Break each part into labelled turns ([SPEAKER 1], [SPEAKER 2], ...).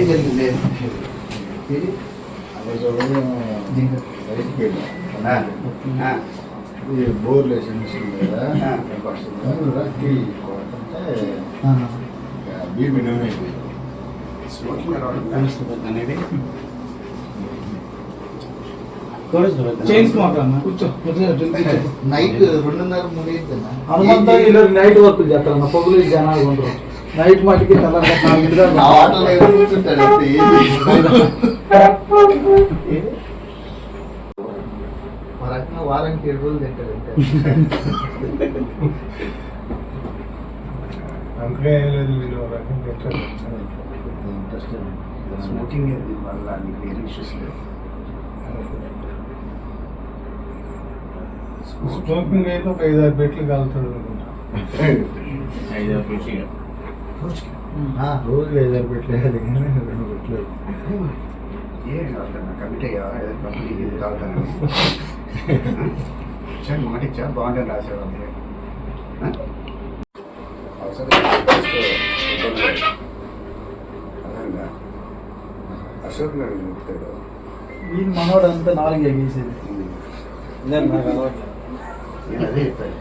[SPEAKER 1] ఏం జరిగింది
[SPEAKER 2] అక్కడ చూడడం బయటికి వెళ్ళాం
[SPEAKER 1] ఆ, ఆ,
[SPEAKER 2] ఇది బోర్ లైసెన్స్ ఉంది కదా
[SPEAKER 1] ఆ.
[SPEAKER 2] టీ బీపీ అయిపోయింది
[SPEAKER 1] స్మోకింగ్ అనేది
[SPEAKER 2] నైట్ రెండున్నర మూడు
[SPEAKER 3] నైట్ వర్క్ చేస్తారన్న పొగులు జనాలు ఉంటారు నైట్ మటుకి
[SPEAKER 2] వారానికి ఏడు రోజులు తింటాడు అంతే.
[SPEAKER 4] అందుకే లేదు పెట్టారు.
[SPEAKER 2] ఇంట్రెస్ట్
[SPEAKER 1] స్మోకింగ్ వల్ల నీకు వేరే ఇష్యూస్ లేవు
[SPEAKER 4] స్మోకింగ్ అయితే ఒక ఐదు ఆరు పెట్లు కాలుతాడు అనుకుంటా.
[SPEAKER 2] ఆ, రోజులు ఐదు ఆరు పెట్లు వేయాలి కానీ రెండు పెట్లు
[SPEAKER 1] ఏ కాదు కమిటీ అయ్యావా ఏదో కంపెనీ ఇది తాగుతాను. సరే మాట ఇచ్చా? బాగుంటుంది రాసేవాళ్ళు అవసరం అర్థంగా అశోక్ గారు చెప్తాడు?
[SPEAKER 3] వీళ్ళు మనోడు అంతా నాలుగు ఎగేసేది.
[SPEAKER 1] నేను అదే చెప్పాను.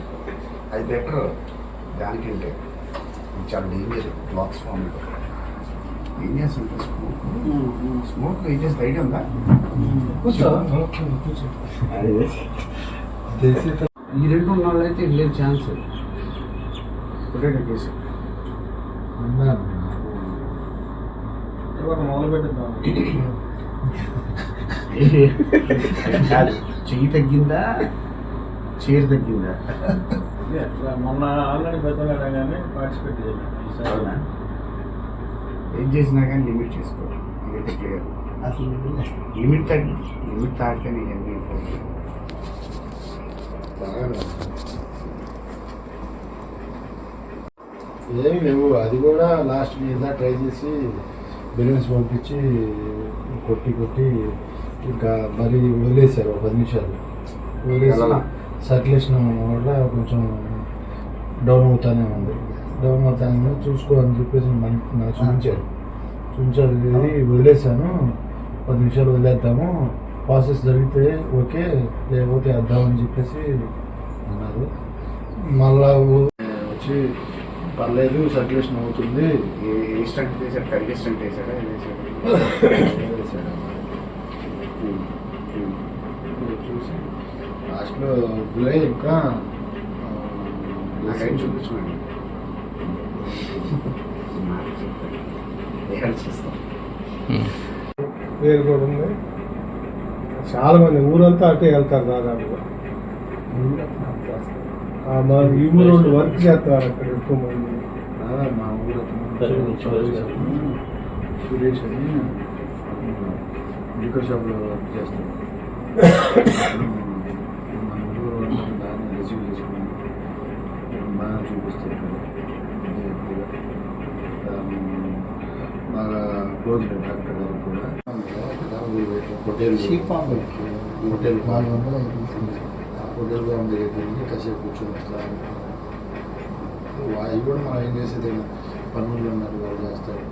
[SPEAKER 1] అది బెటర్. దానికంటే. చాలా డేంజర్ బ్లాక్స్ ఫామ్ ఏం చేస్తుంటే స్మోక్ స్మోక్ ఏం చేస్తే ఐడియా ఉందా.
[SPEAKER 3] ఈ రెండు ఉన్న వాళ్ళు అయితే లేదు ఛాన్స్
[SPEAKER 1] పొటాటో కేసు చెయ్యి తగ్గిందా? చీర తగ్గిందా?
[SPEAKER 3] మొన్న ఆల్రెడీ పెద్దగా కానీ పార్టిసిపేట్
[SPEAKER 1] అవునా? ఏం చేసినా కానీ లిమిట్ చేసుకో ఇదైతే క్లియర్
[SPEAKER 2] అసలు
[SPEAKER 1] లిమిట్ తగ్గి లిమిట్ తాగితే నీకు ఎన్ని
[SPEAKER 2] ఏమి లేవు. అది కూడా లాస్ట్ మీద ట్రై చేసి బెలూన్స్ పంపించి కొట్టి కొట్టి ఇంకా మరి వదిలేశారు. ఒక పది నిమిషాలు. వదిలేసి? సర్క్యులేషన్ వల్ల కొంచెం డౌన్ అవుతానే ఉంది. డౌన్ అవుతానే ఉంది. చూసుకో అని చెప్పేసి మన- నాకు చూపించారు. చూపించారు ఇది వదిలేశాను. పది నిమిషాలు వదిలేద్దాము. ప్రాసెస్ జరిగితే ఓకే లేకపోతే వేద్దామని చెప్పేసి అన్నారు. మళ్ళా వచ్చి పర్లేదు సర్క్యులేషన్ అవుతుంది.
[SPEAKER 1] ఏ స్టంట్ చేశాడు స్టంట్
[SPEAKER 2] వేశాడు. చూసి లాస్ట్లో వదిలే ఇంకా
[SPEAKER 1] చేస్తాం?
[SPEAKER 4] వేరు కూడా ఉంది. చాలా మంది ఊరంతా అటే వెళ్తారు దాదాపుగా. ఆ మా ఈ ఊరు వాళ్ళు వర్క్ చేస్తారు అక్కడ ఎక్కువ మంది
[SPEAKER 2] మా ఊరు సురేష్ అని లిక్కర్ షాప్లో వర్క్ చేస్తాడు మన ఊరు వాళ్ళు దాన్ని రిసీవ్ చేసుకుని బాగా చూపిస్తారు బాగా క్లోజ్ డాక్టర్ గారు కూడా హోటల్ హోటల్ హోటల్ బాగా దగ్గరికి వెళ్ళి కాసేపు కూర్చొని అవి కూడా మనం ఏం చేసేది? పనులు ఉన్నారు వాళ్ళు చేస్తారు.